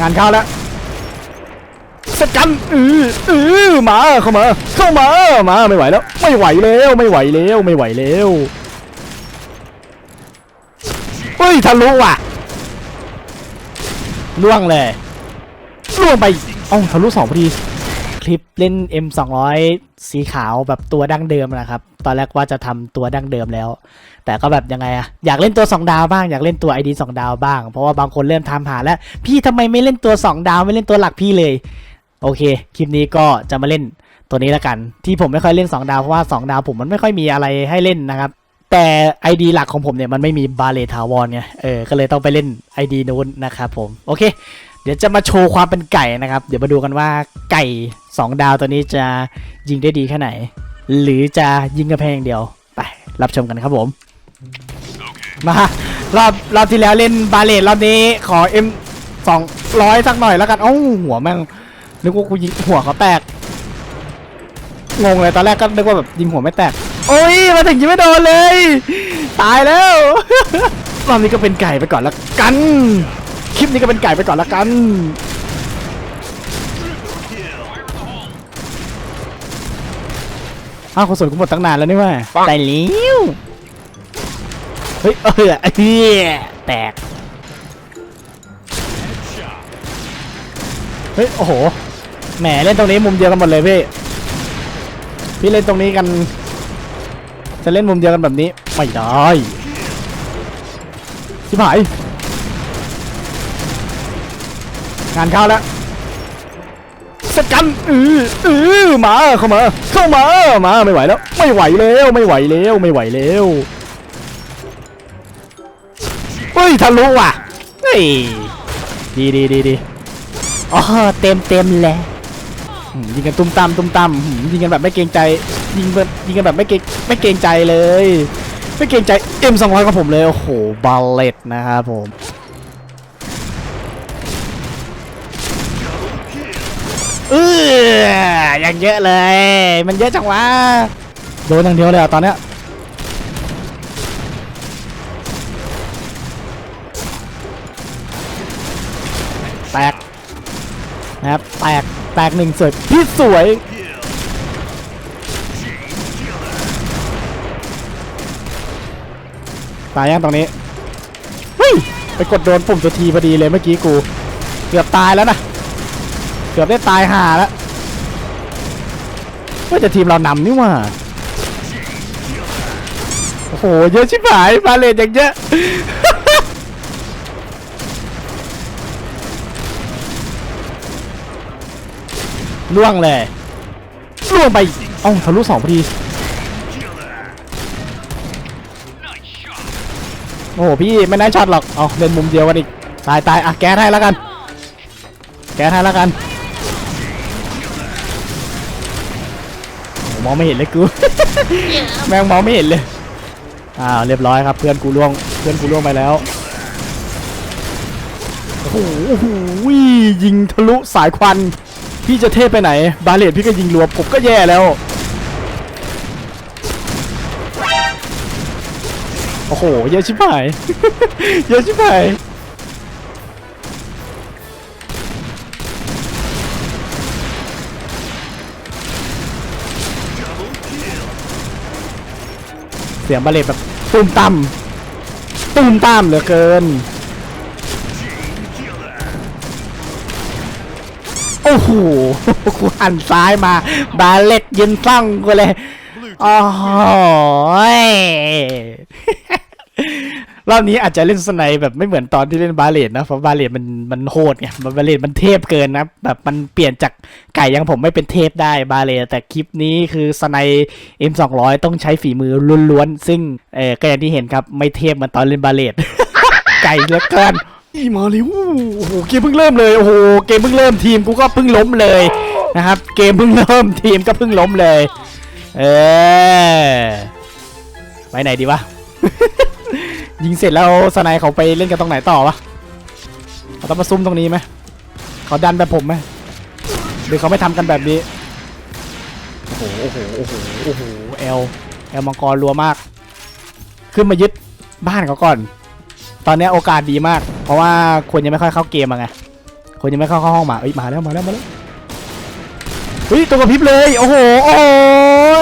งานเข้าแล้วสกันอืออือมาเข้ามาเข้ามามาไม่ไหวแล้ว ไม่ไหวแล้วไม่ไหวแล้วไม่ไหวแล้วเฮ้ยทะลุว่ะล่วงเลยล่วงไปเอ้าทะลุสองพอดี คลิปเล่น M 2 0 0 สีขาวแบบตัวดั้งเดิมนะครับ ตอนแรกว่าจะทำตัวดั้งเดิมแล้ว แต่ก็แบบยังไงอะอยากเล่นตัว 2 ดาวบ้างอยากเล่นตัว ID 2 ดาวบ้าง เพราะว่าบางคนเริ่มทำหาแล้ว พี่ทำไมไม่เล่นตัว 2 ดาวไม่เล่นตัวหลักพี่เลย โอเค คลิปนี้ก็จะมาเล่นตัวนี้ละกัน ที่ผมไม่ค่อยเล่น 2 ดาวเพราะว่า 2 ดาวผมมันไม่ค่อยมีอะไรให้เล่นนะครับแต่ ID หลักของผมเนี่ยมันไม่มีบาเลทาวอนไงเออก็เลยต้องไปเล่น ID นู้นนะครับผมโอเค เดี๋ยวจะมาโชว์ความเป็นไก่นะครับ เดี๋ยวมาดูกันว่าไก่ 2 ดาวตัวนี้จะยิงได้ดีแค่ไหน หรือจะยิงกระแพงอย่างเดียว ไป รับชมกันครับผม มารอบรอบที่แล้วเล่นบาเลตรอบนี้ขอ M 200สักหน่อยแล้วกันเอ้าหัวแม่งนึกว่ากูยิงหัวเขาแตกงงเลยตอนแรกก็นึกว่าแบบยิงหัวไม่แตกโอ้ยมาถึงยิงไม่โดนเลย ตายแล้วรอบนี้ก็เป็นไก่ไปก่อนละกัน คลิปนี้ก็เป็นไก่ไปก่อนละกันอ้าวคนสวยกูหมดตั้งนานแล้วนี่ว่าตายแล้วเฮ้ยเออเฮ้ยแตกเฮ้ยโอ้โหแหมเล่นตรงนี้มุมเดียวกันหมดเลยพี่พี่เล่นตรงนี้กัน จะเล่นมุมเดียวกันแบบนี้ไม่ได้ชิบหาย งานเข้าแล้วสกันอืออือมาเข้ามา เข้ามามาไม่ไหวแล้ว ไม่ไหวแล้วไม่ไหวแล้วไม่ไหวแล้วเฮ้ยทะลุว่ะเฮ้ยดีดีดีดีอ๋อเต็มเต็มแล้วยิงกันตุ้มตามตุ้มตามอืมยิงกันแบบไม่เกรงใจยิงแบบยิงกันแบบไม่เกรงไม่เกรงใจเลย ไม่เกรงใจเอ็มสองร้อยของผมเลยโอ้โหบาเลตนะครับผม เอออย่างเยอะเลย มันเยอะจังวะโดนอย่างเดียวเลยอะตอนเนี้ยแตกนะครับแตกแตกหนึ่งสวยพี่สวยตายยังตรงนี้เฮ้ยไปกดโดนปุ่มตัวทีพอดีเลยเมื่อกี้กู เกือบตายแล้วนะ เกือบได้ตายห่าแล้วว่าจะทีมเรานำนี่หว่าโอ้โหเยอะชิบหายมาเลนอย่างเยอะล่วงเลยล่วงไปเอ้าทะลุสองพอดีโอ้โหพี่ไม่ได้ช็อตหรอก เอาเล่นมุมเดียวกันอีก ตายตายอะแก๊สให้แล้วกัน แก๊สให้แล้วกัน มองไม่เห็นเลยกู แม่งมองไม่เห็นเลย อ้าวเรียบร้อยครับเพื่อนกูล่วง เพื่อนกูล่วงไปแล้ว โอ้โหโอ้โหยิงทะลุสายควัน พี่จะเทพไปไหน บาเลตพี่ก็ยิงรัวผมก็แย่แล้ว โอ้โหเยอะชิบหาย เยอะชิบหาย เสียงบาเลตแบบตุ้มตั้มตุ้มตามเหลือเกิน โอ้โหกูหันซ้ายมา บาเลตยืนฟังกูเลย โอ้โหย รอบนี้อาจจะเล่นสไนด์แบบไม่เหมือนตอนที่เล่นบาเลตนะเพราะบาเลตมันมันโหดไงบาเลตมันเทพเกินนะแบบมันเปลี่ยนจากไก่อยังผมไม่เป็นเทพได้บาเลตแต่คลิปนี้คือสไนด์ M200 ต้องใช้ฝีมือล้วนๆซึ่งเออก็อย่างที่เห็นครับไม่เทพเหมือนตอนเล่นบาเลตไก่เหลือเกินอีมาเร็วโอ้โหเกมเพิ่งเริ่มเลยโอ้โหเกมเพิ่งเริ่มทีมกูก็เพิ่งล้มเลยนะครับ เกมเพิ่งเริ่มทีมก็เพิ่งล้มเลย เออไปไหนดีวะ ยิงเสร็จแล้วสไนเขาไปเล่นกันตรงไหนต่อวะเขาต้องมาซุ่มตรงนี้ไหมเขาดันแบบผมไหมหรือเขาไม่ทำกันแบบนี้โอ้โหโอ้โหโอ้โหโอ้โหเอลเอลมังกรรัวมาก ขึ้นมายึดบ้านเขาก่อน ตอนนี้โอกาสดีมาก เพราะว่าคนยังไม่ค่อยเข้าเกมอะไงคนยังไม่เข้าเข้าห้องมาเอ้ยมาแล้วมาแล้วมาแล้วเฮ้ยตัวกระพริบเลยโอ้โหโอ้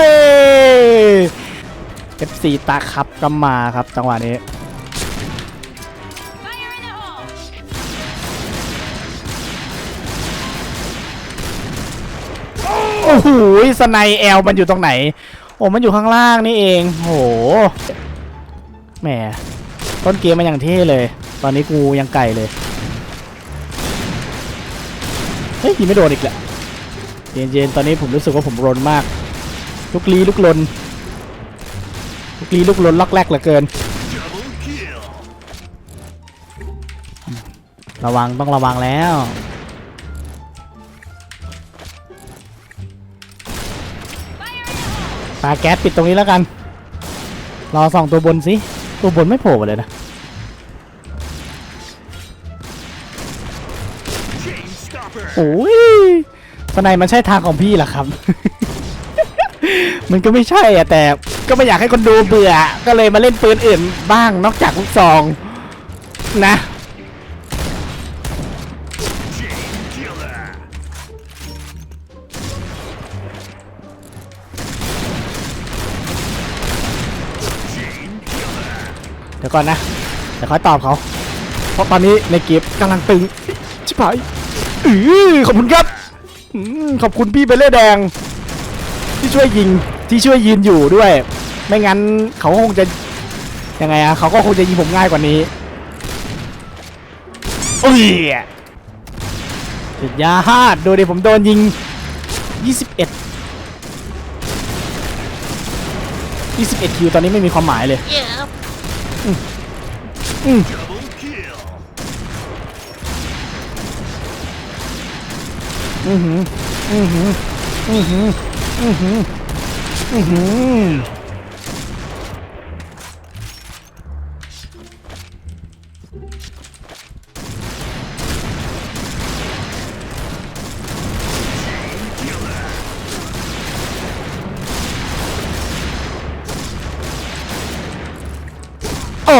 ย FC ตาครับก็มาครับจังหวะนี้ อ้โหสไนแอลมันอยู่ตรงไหน โอ้มันอยู่ข้างล่างนี่เอง โหแหมต้นเกมมันอย่างเท่เลย ตอนนี้กูยังไก่เลย เฮ้ยยิงไม่โดนอีกแหละเย็นๆตอนนี้ผมรู้สึกว่าผมรนมาก ลุกลี้ลุกลน ลุกลี้ลุกลนล็อกแรกเหลือเกิน ระวังต้องระวังแล้ว ปาแก๊สปิดตรงนี้แล้วกัน รอส่องตัวบนสิ ตัวบนไม่โผล่มาเลยนะ โอ้ยสไนมันใช่ทางของพี่เหรอครับ มันก็ไม่ใช่อะแต่ก็ไม่อยากให้คนดูเบื่อ ก็เลยมาเล่นปืนอื่นบ้างนอกจากลูกซอง นะ ดี๋ยวก่อนนะเดี๋ยวค่อยตอบเขา เพราะตอนนี้ในเกมกำลังตึงชิบหายอือขอบคุณครับอืมขอบคุณพี่เบลเล่แดง ที่ช่วยยิงที่ช่วยยืนอยู่ด้วย ไม่งั้นเขาคงจะยังไงอะเขาก็คงจะยิงผมง่ายกว่านี้อุ้ยสุดยาฮาดดูดิผมโดนยิง 21 21คิวตอนนี้ไม่มีความหมายเลย Double kill. อือหือ อือหือ อือหือ อือหือ อือหือ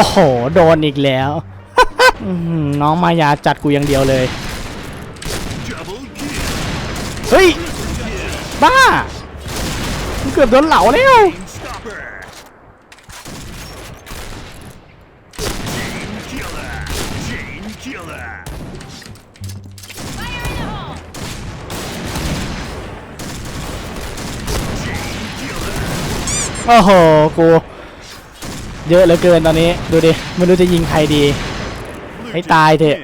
โอ้โห โดนอีกแล้วน้องมายาจัดกูอย่างเดียวเลย เฮ้ย บ้า เกือบโดนเหลาแล้วโอ้โห กู เยอะเหลือเกินตอนนี้ ดูดิไม่รู้จะยิงใครดี ให้ตายเถอะ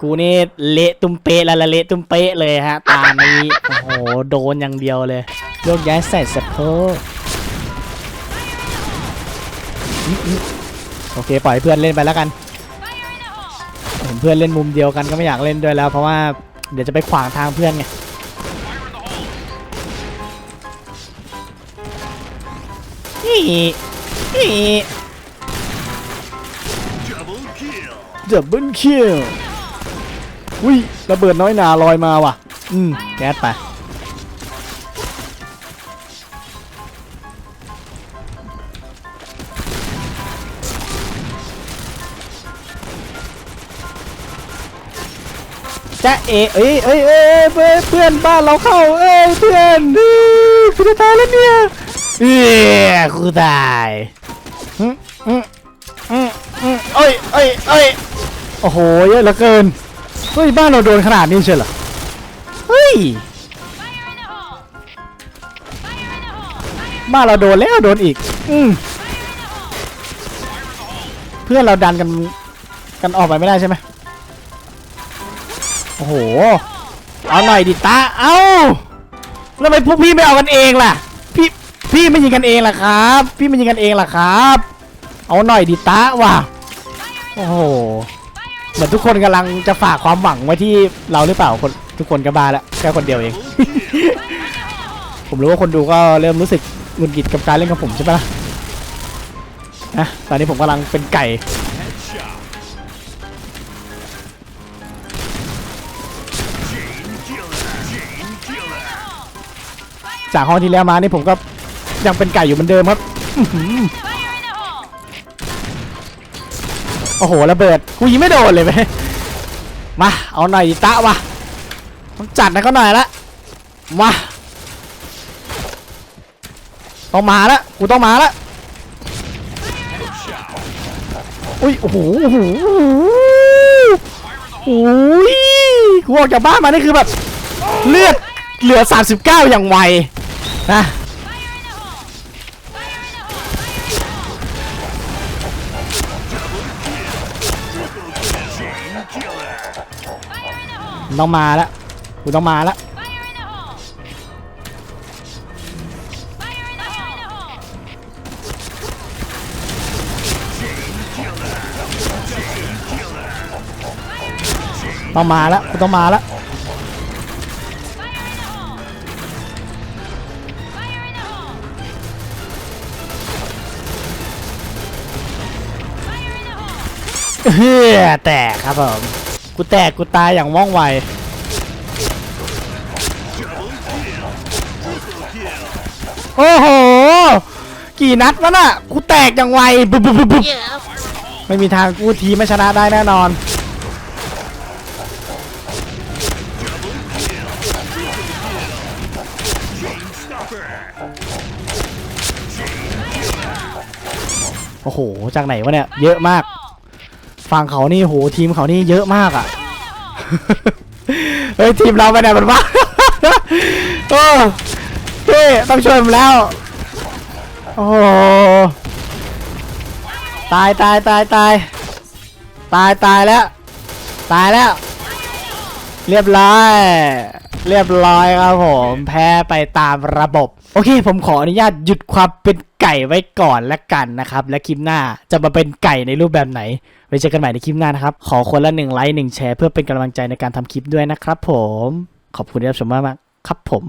กูนี่เละตุ้มเป๊ะล้วละเละตุ้มเป๊ะเลยฮะ ตานี้ โอ้โห โดนอย่างเดียวเลยโยกย้ายใส่สะโพกอื้ออื้อโอเค ปล่อยเพื่อนเล่นไปแล้วกันเห็นเพื่อนเล่นมุมเดียวกันก็ไม่อยากเล่นด้วยแล้ว เพราะว่าเดี๋ยวจะไปขวางทางเพื่อนไงนี่นี่ ดับเบิลคิลอุ้ยระเบิดน้อยหนาลอยมาว่ะ อืมแก๊สไปจะเอเอ้ยเอ้ยเอ้ยเอ้เพื่อนบ้านเราเข้า เอ้ยเพื่อนอือกูจะตายแล้วเนี่ยเอ้ยกูตายอืมอืมอืมอืมเอ้ยเอ้ยเอ้ย โอ้โหเยอะเหลือเกิน เฮ้ย บ้านเราโดนขนาดนี้เชียวเหรอ เฮ้ย บ้านเราโดนแล้วโดนอีก อืมเพื่อนเราดันกันกันออกไปไม่ได้ใช่ไหมโอ้โห เอาหน่อยดิตา เอาแล้วทำไมพวกพี่ไม่เอากันเองล่ะ พี่พี่ไม่ยิงกันเองล่ะครับ พี่ไม่ยิงกันเองล่ะครับ เอาหน่อยดิตาว่ะ โอ้โห เหมือนทุกคนกำลังจะฝากความหวังไว้ที่เราหรือเปล่าคนทุกคนก็บาแล้วแค่คนเดียวเอง ผมรู้ว่าคนดูก็เริ่มรู้สึกหงุดหงิดกับการเล่นของผมใช่ปะล่ะนะตอนนี้ผมกำลังเป็นไก่จากห้องที่แล้วมานี่ผมก็ยังเป็นไก่อยู่เหมือนเดิมครับ โอ้โหระเบิดกูยิงไม่โดนเลยไหมมาเอาหน่อยดิตะวะต้องจัดให้เขาหน่อยละมาต้องมาละกูต้องมาละอุ้ยโอ้โหโอ้โหโอ้ยกูออกจากบ้านมานี่คือแบบเลือดเหลือ 39 อย่างไวนะ มันต้องมาแล้วกูต้องมาแล้วต้องมาแล้วกูต้องมาแล้วเฮ้แตกครับผม กูแตกกูตายอย่างว่องไว โอ้โห กี่นัดวะน่ะ กูแตกอย่างไวบึบบึบบึบไม่มีทางกูทีไม่ชนะได้แน่นอน โอ้โห จากไหนวะเนี่ย เยอะมาก ฝั่งเขานี่โหทีมเขานี่เยอะมากอะเฮ้ยทีมเราไปไหนมันวะโอ้พี่ต้องช่วยผมแล้ว โอ้โหตายตายตายตายตายตายแล้ว ตายแล้ว เรียบร้อย เรียบร้อยครับผมแพ้ไปตามระบบ โอเค ผมขออนุญาตหยุดความเป็นไก่ไว้ก่อนละกันนะครับ และคลิปหน้าจะมาเป็นไก่ในรูปแบบไหนไว้เจอกันใหม่ในคลิปหน้านะครับ ขอคนละหนึ่งไลค์หนึ่งแชร์เพื่อเป็นกำลังใจในการทำคลิปด้วยนะครับผมขอบคุณที่รับชมมากๆครับผม